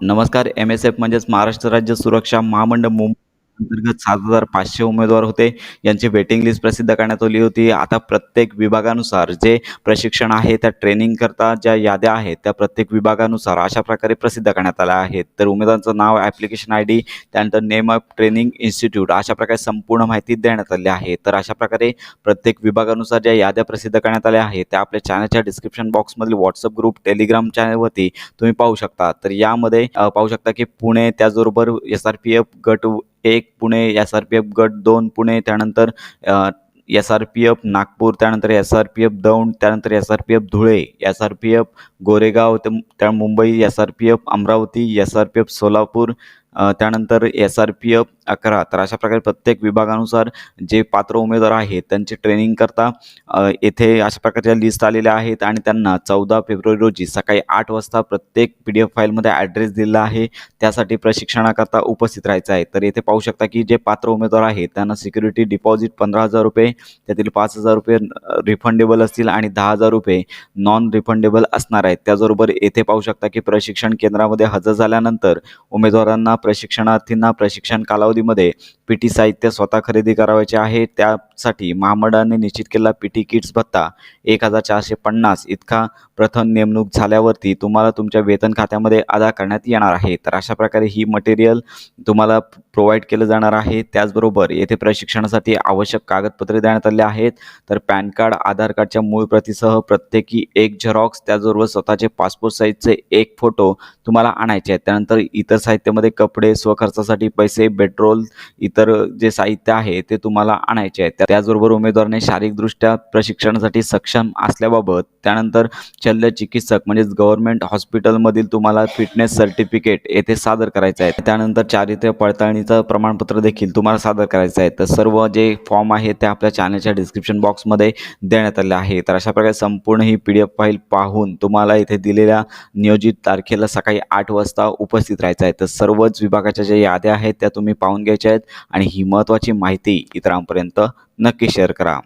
नमस्कार M S F म्हणजेच महाराष्ट्र राज्य सुरक्षा महामंडळ मुंबई. अंतर्गत सात हजार पाचशे उमेदवार होते. यांची वेटिंग लिस्ट प्रसिद्ध करण्यात आली होती. आता प्रत्येक विभागानुसार जे प्रशिक्षण आहे त्या ट्रेनिंग करता ज्या याद्या आहेत त्या प्रत्येक विभागानुसार अशा प्रकारे प्रसिद्ध करण्यात आल्या आहेत. तर उमेदवारांचं नाव ॲप्लिकेशन आय डी त्यानंतर नेम ऑफ ट्रेनिंग इन्स्टिट्यूट अशा प्रकारे संपूर्ण माहिती देण्यात आली आहे. तर अशा प्रकारे प्रत्येक विभागानुसार ज्या याद्या प्रसिद्ध करण्यात आल्या आहेत त्या आपल्या चॅनलच्या डिस्क्रिप्शन बॉक्समधील व्हॉट्सअप ग्रुप टेलिग्राम चॅनलवरती तुम्ही पाहू शकता. तर यामध्ये पाहू शकता की पुणे त्याचबरोबर एस आर पी एफ गट एक Pune S R P F गट दोन पुणे त्यानंतर S R P F Nagpur त्यानंतर S R P F Daund त्यानंतर S R P F Dhule S R P F Goregaon त्या Mumbai S R P F Amravati S R P F Solapur त्यानंतर S R P F अकरा. तर अशा प्रकारे प्रत्येक विभागानुसार जे पात्र उमेदवार आहेत त्यांची ट्रेनिंग करता येथे अशा प्रकारच्या लिस्ट आलेल्या आहेत आणि त्यांना चौदा फेब्रुवारी रोजी सकाळी आठ वाजता प्रत्येक पी डी एफ फाईलमध्ये ॲड्रेस दिलेला आहे. त्यासाठी प्रशिक्षणाकरता उपस्थित राहायचं आहे. तर येथे पाहू शकता की जे पात्र उमेदवार आहेत त्यांना सिक्युरिटी डिपॉझिट पंधरा हजार रुपये त्यातील पाच हजार रुपये रिफंडेबल असतील आणि दहा हजार रुपये नॉन रिफंडेबल असणार आहेत. त्याचबरोबर येथे पाहू शकता की प्रशिक्षण केंद्रामध्ये हजर झाल्यानंतर उमेदवारांना प्रशिक्षणार्थींना प्रशिक्षण कालावधीमध्ये पी टी साहित्य स्वतः खरेदी करावायचे आहे. त्यासाठी महामंडळाने निश्चित केलेला पी टी किट्स भत्ता एक हजार चारशे पन्नास. इतका प्रथम नेमणूक झाल्यावरती तुम्हाला तुमच्या वेतन खात्यामध्ये अदा करण्यात येणार आहे. तर अशा प्रकारे ही मटेरियल तुम्हाला प्रोव्हाइड केलं जाणार आहे. त्याचबरोबर येथे प्रशिक्षणासाठी आवश्यक कागदपत्रे देण्यात आले आहेत. तर पॅन कार्ड आधार कार्डच्या मूळ प्रतीसह प्रत्येकी एक झेरॉक्स त्याचबरोबर स्वतःचे पासपोर्ट साईजचे एक फोटो तुम्हाला आणायचे आहेत. त्यानंतर इतर साहित्यामध्ये कपडे स्वखर्चासाठी पैसे पेट्रोल इतर जे साहित्य आहे ते तुम्हाला आणायचे आहे त्याचबरोबर उमेदवाराने शारीरिकदृष्ट्या प्रशिक्षणासाठी सक्षम असल्याबाबत त्यानंतर शल्य चिकित्सक म्हणजेच गव्हर्नमेंट हॉस्पिटलमधील तुम्हाला फिटनेस सर्टिफिकेट येथे सादर करायचं आहे त्यानंतर चारित्र्य पडताळणीचं प्रमाणपत्र देखील तुम्हाला सादर करायचं आहे. तर सर्व जे फॉर्म आहे ते आपल्या चॅनलच्या डिस्क्रिप्शन बॉक्समध्ये देण्यात आले आहे. तर अशा प्रकारे संपूर्ण ही पी डी एफ फाईल पाहून तुम्हाला इथे दिलेल्या नियोजित तारखेला सकाळी आठ वाजता उपस्थित राहायचं आहे. तर सर्वच विभागाच्या ज्या याद्या आहेत त्या तुम्ही पाहून घ्यायच्या आहेत. आणि ही महत्त्वाची माहिती इतरांपर्यंत नक्की शेअर करा.